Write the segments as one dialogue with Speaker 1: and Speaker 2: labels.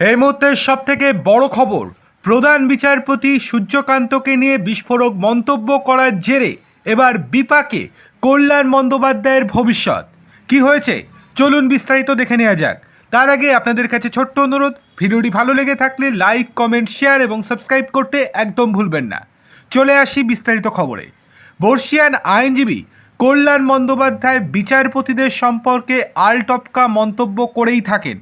Speaker 1: এই মুহূর্তে সব থেকে বড় খবর, প্রধান বিচারপতি সূর্যকান্তকে নিয়ে বিস্ফোরক মন্তব্য করার জেরে এবার বিপাকে কল্যাণ বন্দ্যোপাধ্যায়ের ভবিষ্যৎ। কি হয়েছে? চলুন বিস্তারিত দেখে নেওয়া যাক। তার আগে আপনাদের কাছে ছোট্ট অনুরোধ, ভিডিওটি ভালো লেগে থাকলে লাইক, কমেন্ট, শেয়ার এবং সাবস্ক্রাইব করতে একদম ভুলবেন না। চলে আসি বিস্তারিত খবরে। বর্ষিয়ান আইনজীবী কল্যাণ বন্দ্যোপাধ্যায় বিচারপতিদের সম্পর্কে আলটপকা মন্তব্য করেই থাকেন।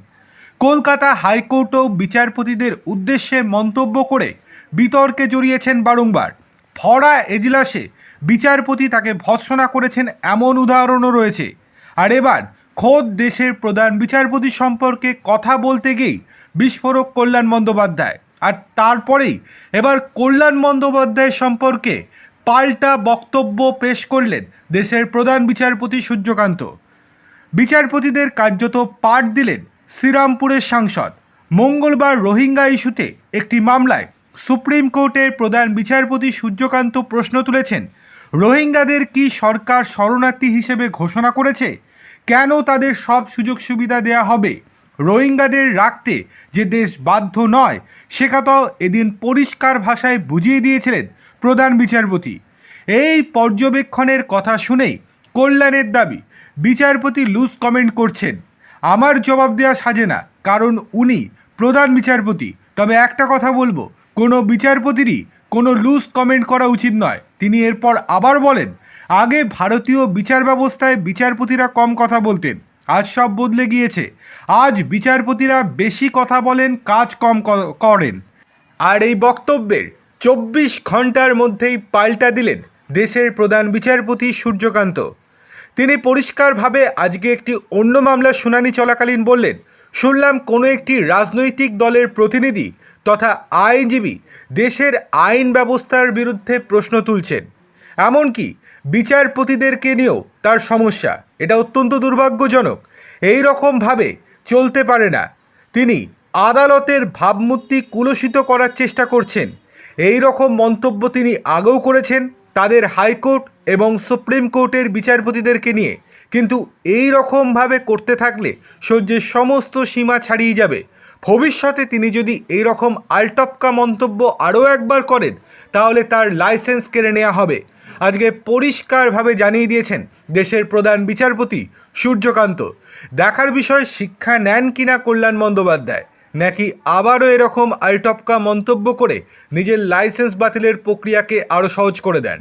Speaker 1: কলকাতা হাইকোর্টও বিচারপতিদের উদ্দেশ্যে মন্তব্য করে বিতর্কে জড়িয়েছেন বারংবার। ফড়া এজলাসে বিচারপতি তাকে ভৎসনা করেছেন এমন উদাহরণও রয়েছে। আর এবার খোদ দেশের প্রধান বিচারপতি সম্পর্কে কথা বলতে গিয়েই বিস্ফোরক কল্যাণ বন্দ্যোপাধ্যায়। আর তারপরেই এবার কল্যাণ বন্দ্যোপাধ্যায় সম্পর্কে পাল্টা বক্তব্য পেশ করলেন দেশের প্রধান বিচারপতি সূর্যকান্ত। বিচারপতিদের কার্যত পাঠ দিলেন শ্রীরামপুরের সাংসদ। মঙ্গলবার রোহিঙ্গা ইস্যুতে একটি মামলায় সুপ্রিম কোর্টের প্রধান বিচারপতি সূর্যকান্ত প্রশ্ন তুলেছেন, রোহিঙ্গাদের কি সরকার শরণার্থী হিসেবে ঘোষণা করেছে? কেন তাদের সব সুযোগ সুবিধা দেয়া হবে? রোহিঙ্গাদের রাখতে যে দেশ বাধ্য নয় সে কথাও এদিন পরিষ্কার ভাষায় বুঝিয়ে দিয়েছিলেন প্রধান বিচারপতি। এই পর্যবেক্ষণের কথা শুনেই কল্যাণের দাবি বিচারপতি লুজ কমেন্ট করছেন। আমার জবাব দেওয়া সাজে না, কারণ উনি প্রধান বিচারপতি। তবে একটা কথা বলব, কোনো বিচারপতিরই কোনো লুজ কমেন্ট করা উচিত নয়। তিনি এরপর আবার বলেন, আগে ভারতীয় বিচার ব্যবস্থায় বিচারপতিরা কম কথা বলতেন, আজ সব বদলে গিয়েছে। আজ বিচারপতিরা বেশি কথা বলেন, কাজ কম করেন। আর এই বক্তব্যের চব্বিশ ঘণ্টার মধ্যেই পাল্টা দিলেন দেশের প্রধান বিচারপতি সূর্যকান্ত। তিনি পরিষ্কারভাবে আজকে একটি অন্য মামলার শুনানি চলাকালীন বললেন, শুনলাম কোনো একটি রাজনৈতিক দলের প্রতিনিধি তথা আইনজীবী দেশের আইন ব্যবস্থার বিরুদ্ধে প্রশ্ন তুলছেন। এমনকি বিচারপতিদেরকে নিয়েও তার সমস্যা। এটা অত্যন্ত দুর্ভাগ্যজনক। এই রকমভাবে চলতে পারে না। তিনি আদালতের ভাবমূর্তি কুলসিত করার চেষ্টা করছেন। এই রকম মন্তব্য তিনি আগেও করেছেন। তাদের হাইকোর্ট এবং সুপ্রিম কোর্টের বিচারপতিদেরকে নিয়ে। কিন্তু এই রকমভাবে করতে থাকলে সহ্যের সমস্ত সীমা ছাড়িয়ে যাবে। ভবিষ্যতে তিনি যদি এই রকম আলটপকা মন্তব্য আরও একবার করেন, তাহলে তার লাইসেন্স কেড়ে নেওয়া হবে। আজকে পরিষ্কারভাবে জানিয়ে দিয়েছেন দেশের প্রধান বিচারপতি সূর্যকান্ত। দেখার বিষয়, শিক্ষা নেন কিনা কল্যাণ বন্দ্যোপাধ্যায়? নাকি আবারও এরকম আলটপকা মন্তব্য করে নিজের লাইসেন্স বাতিলের প্রক্রিয়াকে আরও সহজ করে দেন?